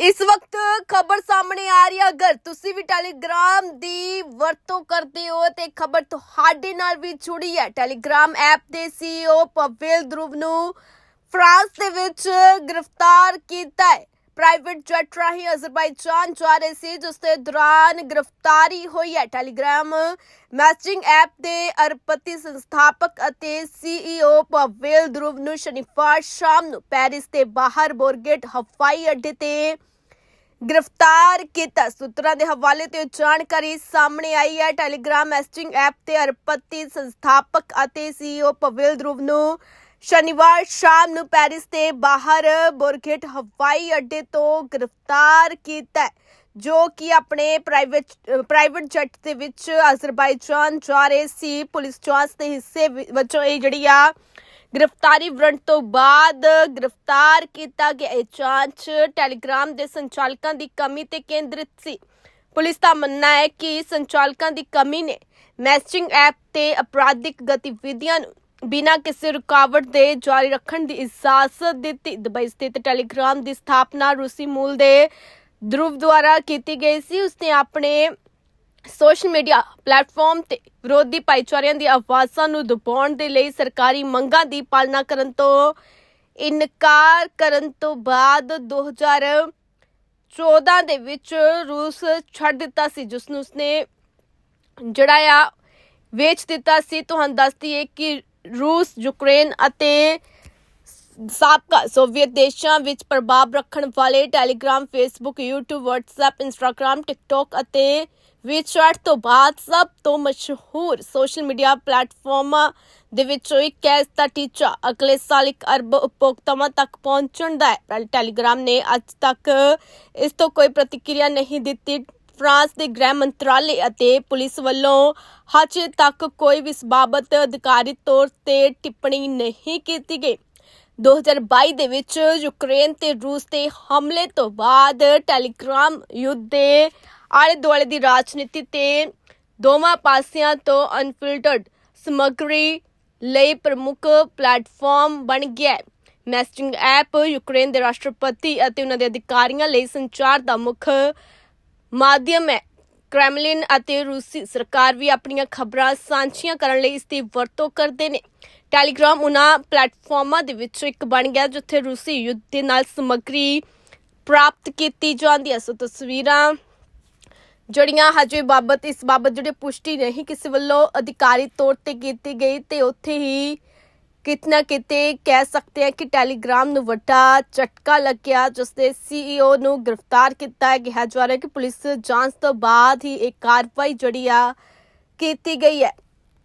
ਇਸ ਵਕਤ ਖਬਰ ਸਾਹਮਣੇ ਆ ਰਹੀ ਹੈ। ਅਗਰ ਤੁਸੀਂ ਵੀ ਟੈਲੀਗ੍ਰਾਮ ਦੀ ਵਰਤੋਂ ਕਰਦੇ ਹੋ ਤੇ ਖਬਰ ਤੁਹਾਡੇ ਨਾਲ ਵੀ ਜੁੜੀ ਹੈ। ਟੈਲੀਗ੍ਰਾਮ ਐਪ ਦੇ ਸੀਈਓ ਪਵੇਲ ਧਰੁਵ ਨੂੰ ਫਰਾਂਸ ਦੇ ਵਿੱਚ ਗ੍ਰਿਫਤਾਰ ਕੀਤਾ ਹੈ। ਪ੍ਰਾਈਵੇਟ ਜੈਟ ਰਾਹੀਂ ਅਜ਼ਰਬਾਈਜਾਨ ਜਾ ਰਹੇ ਸੀ, ਜਿਸ ਦੇ ਦੌਰਾਨ ਗ੍ਰਿਫਤਾਰੀ ਹੋਈ ਹੈ। ਟੈਲੀਗ੍ਰਾਮ ਮੈਸੇਜਿੰਗ ਐਪ ਦੇ ਅਰਬਪਤੀ ਸੰਸਥਾਪਕ ਅਤੇ ਸੀਈਓ ਪਵੇਲ ਧਰੁਵ ਨੂੰ ਸ਼ਨੀਵਾਰ ਸ਼ਾਮ ਨੂੰ ਪੈਰਿਸ ਦੇ ਬਾਹਰ ਬੋਰਗੇਟ ਹਵਾਈ ਅੱਡੇ ਤੇ ਗ੍ਰਿਫਤਾਰ ਕੀਤਾ। ਸੂਤਰਾਂ ਦੇ ਹਵਾਲੇ ਤੇ ਜਾਣਕਾਰੀ ਸਾਹਮਣੇ ਆਈ ਹੈ। ਟੈਲੀਗ੍ਰਾਮ ਮੈਸੇਜਿੰਗ ਐਪ ਤੇ ਅਰਪਤੀ ਸੰਸਥਾਪਕ ਅਤੇ ਸੀਈਓ ਪਵੇਲ ਧਰੁਵ ਨੂੰ ਸ਼ਨੀਵਾਰ ਸ਼ਾਮ ਨੂੰ ਪੈਰਿਸ ਦੇ ਬਾਹਰ ਬੋਰਗੇਟ ਹਵਾਈ ਅੱਡੇ ਤੋਂ ਗ੍ਰਿਫਤਾਰ ਕੀਤਾ ਜੋ ਕਿ ਆਪਣੇ ਪ੍ਰਾਈਵੇਟ ਪ੍ਰਾਈਵੇਟ ਜੈਟ ਦੇ ਵਿੱਚ ਅਜ਼ਰਬਾਈਜਾਨ ਜਾ ਰਹੇ ਸੀ। ਪੁਲਿਸ ਜਾਂਚ ਦੇ ਹਿੱਸੇ ਵਿ- ਇਹ ਜਿਹੜੀ ਆ ਗ੍ਰਿਫਤਾਰੀ ਵਾਰੰਟ ਤੋਂ ਬਾਅਦ ਗ੍ਰਿਫਤਾਰ ਕੀਤਾ ਗਿਆ। ਇਹ ਜਾਂਚ ਟੈਲੀਗ੍ਰਾਮ ਦੇ ਸੰਚਾਲਕਾਂ ਦੀ ਕਮੀ ਤੇ ਕੇਂਦਰਿਤ ਸੀ। ਪੁਲਿਸ ਦਾ ਮੰਨਣਾ ਹੈ ਕਿ ਸੰਚਾਲਕਾਂ ਦੀ ਕਮੀ ਨੇ ਮੈਸੇਜਿੰਗ ਐਪ ਤੇ ਅਪਰਾਧਿਕ ਗਤੀਵਿਧੀਆਂ ਨੂੰ ਬਿਨਾਂ ਕਿਸੇ ਰੁਕਾਵਟ ਦੇ ਜਾਰੀ ਰੱਖਣ ਦੀ ਇਜਾਜ਼ਤ ਦਿੱਤੀ। ਦੁਬਈ ਸਥਿਤ ਟੈਲੀਗ੍ਰਾਮ ਦੀ ਸਥਾਪਨਾ ਰੂਸੀ ਮੂਲ ਦੇ ਧਰੁਵ ਦੁਆਰਾ ਕੀਤੀ ਗਈ ਸੀ। ਉਸਨੇ ਆਪਣੇ ਸੋਸ਼ਲ ਮੀਡੀਆ ਪਲੇਟਫਾਰਮ ਤੇ ਵਿਰੋਧੀ ਭਾਈਚਾਰਿਆਂ ਦੀ ਆਵਾਜ਼ਾਂ ਨੂੰ ਦਬਾਉਣ ਦੇ ਲਈ ਸਰਕਾਰੀ ਮੰਗਾਂ ਦੀ ਪਾਲਣਾ ਕਰਨ ਤੋਂ ਇਨਕਾਰ ਕਰਨ ਤੋਂ ਬਾਅਦ 2014 ਦੇ ਵਿੱਚ ਰੂਸ ਛੱਡ ਦਿੱਤਾ ਸੀ ਜਿਸ ਨੂੰ ਉਸਨੇ ਜਿਹੜਾ ਆ ਵੇਚ ਦਿੱਤਾ ਸੀ। ਤੁਹਾਨੂੰ ਦੱਸਦੀ ਦਈਏ ਕਿ ਰੂਸ, ਯੂਕਰੇਨ ਅਤੇ ਸਾਬਕਾ ਸੋਵੀਅਤ ਦੇਸ਼ਾਂ ਵਿੱਚ ਪ੍ਰਭਾਵ ਰੱਖਣ ਵਾਲੇ Telegram, Facebook YouTube WhatsApp Instagram TikTok ਅਤੇ WeChat ਤੋਂ ਬਾਅਦ ਸਭ ਤੋਂ ਮਸ਼ਹੂਰ ਸੋਸ਼ਲ ਮੀਡੀਆ ਪਲੇਟਫਾਰਮਾਂ ਦੇ ਵਿੱਚੋਂ ਇੱਕ ਹੈ, ਇਸ ਦਾ ਟੀਚਾ ਅਗਲੇ ਸਾਲ ਇੱਕ ਅਰਬ ਉਪਭੋਗਤਾਵਾਂ ਤੱਕ ਪਹੁੰਚਣ ਦਾ ਹੈ। ਟੈਲੀਗ੍ਰਾਮ ਨੇ ਅੱਜ ਤੱਕ ਇਸ ਤੋਂ ਕੋਈ ਪ੍ਰਤੀਕਿਰਿਆ ਨਹੀਂ ਦਿੱਤੀ। ਫਰਾਂਸ ਦੇ ਗ੍ਰਹਿ ਮੰਤਰਾਲੇ ਅਤੇ ਪੁਲਿਸ ਵੱਲੋਂ ਹਜੇ ਤੱਕ ਕੋਈ ਵੀ ਇਸ ਬਾਬਤ ਅਧਿਕਾਰਿਤ ਤੌਰ ਤੇ ਟਿੱਪਣੀ ਨਹੀਂ ਕੀਤੀ ਗਈ। 2022 ਦੇ ਵਿੱਚ ਯੂਕਰੇਨ ਤੇ ਰੂਸ ਤੇ ਹਮਲੇ ਤੋਂ ਬਾਅਦ ਟੈਲੀਗ੍ਰਾਮ ਯੁੱਧ ਦੇ ਆਲੇ ਦੁਆਲੇ ਦੀ ਰਾਜਨੀਤੀ ਤੇ ਦੋਵਾਂ ਪਾਸਿਆਂ ਤੋਂ ਅਨਫਿਲਟਰਡ ਸਮੱਗਰੀ ਲਈ ਪ੍ਰਮੁੱਖ ਪਲੇਟਫਾਰਮ ਬਣ ਗਿਆ ਹੈ। ਮੈਸੇਜਿੰਗ ਐਪ ਯੂਕਰੇਨ ਦੇ ਰਾਸ਼ਟਰਪਤੀ ਅਤੇ ਉਹਨਾਂ ਦੇ ਅਧਿਕਾਰੀਆਂ ਲਈ ਸੰਚਾਰ ਦਾ ਮੁੱਖ ਮਾਧਿਅਮ ਹੈ। ਕ੍ਰੈਮਲਿਨ ਅਤੇ ਰੂਸੀ ਸਰਕਾਰ ਵੀ ਆਪਣੀਆਂ ਖਬਰਾਂ ਸਾਂਝੀਆਂ ਕਰਨ ਲਈ ਇਸ ਦੀ ਵਰਤੋਂ ਕਰਦੇ ਨੇ। ਟੈਲੀਗ੍ਰਾਮ ਉਹਨਾਂ ਪਲੇਟਫਾਰਮਾਂ ਦੇ ਵਿੱਚੋਂ ਇੱਕ ਬਣ ਗਿਆ, ਜਿੱਥੇ ਰੂਸੀ ਯੁੱਧ ਦੇ ਨਾਲ ਸਮੱਗਰੀ ਪ੍ਰਾਪਤ ਕੀਤੀ ਜਾਂਦੀ ਹੈ। ਸੋ ਤਸਵੀਰਾਂ ਜਿਹੜੀਆਂ ਹਜੇ ਬਾਬਤ, ਇਸ ਬਾਬਤ ਜਿਹੜੇ ਪੁਸ਼ਟੀ ਨਹੀਂ, ਕਿਸੇ ਵੱਲੋਂ ਅਧਿਕਾਰੀ ਤੌਰ ਤੇ ਕੀਤੀ ਗਈ ਤੇ ਉੱਥੇ ਹੀ ਕਿਤਨਾ ਕਿਤੇ ਕਹਿ ਸਕਦੇ ਹਾਂ ਕਿ ਟੈਲੀਗ੍ਰਾਮ ਨੂੰ ਵੱਡਾ ਝਟਕਾ ਲੱਗਿਆ, ਜਿਸ ਦੇ ਸੀਈਓ ਨੂੰ ਗ੍ਰਿਫਤਾਰ ਕੀਤਾ ਗਿਆ ਜਾ ਰਿਹਾ ਕਿ ਪੁਲਿਸ ਜਾਂਚ ਤੋਂ ਬਾਅਦ ਹੀ ਇਹ ਕਾਰਵਾਈ ਜਿਹੜੀ ਆ ਕੀਤੀ ਗਈ ਹੈ।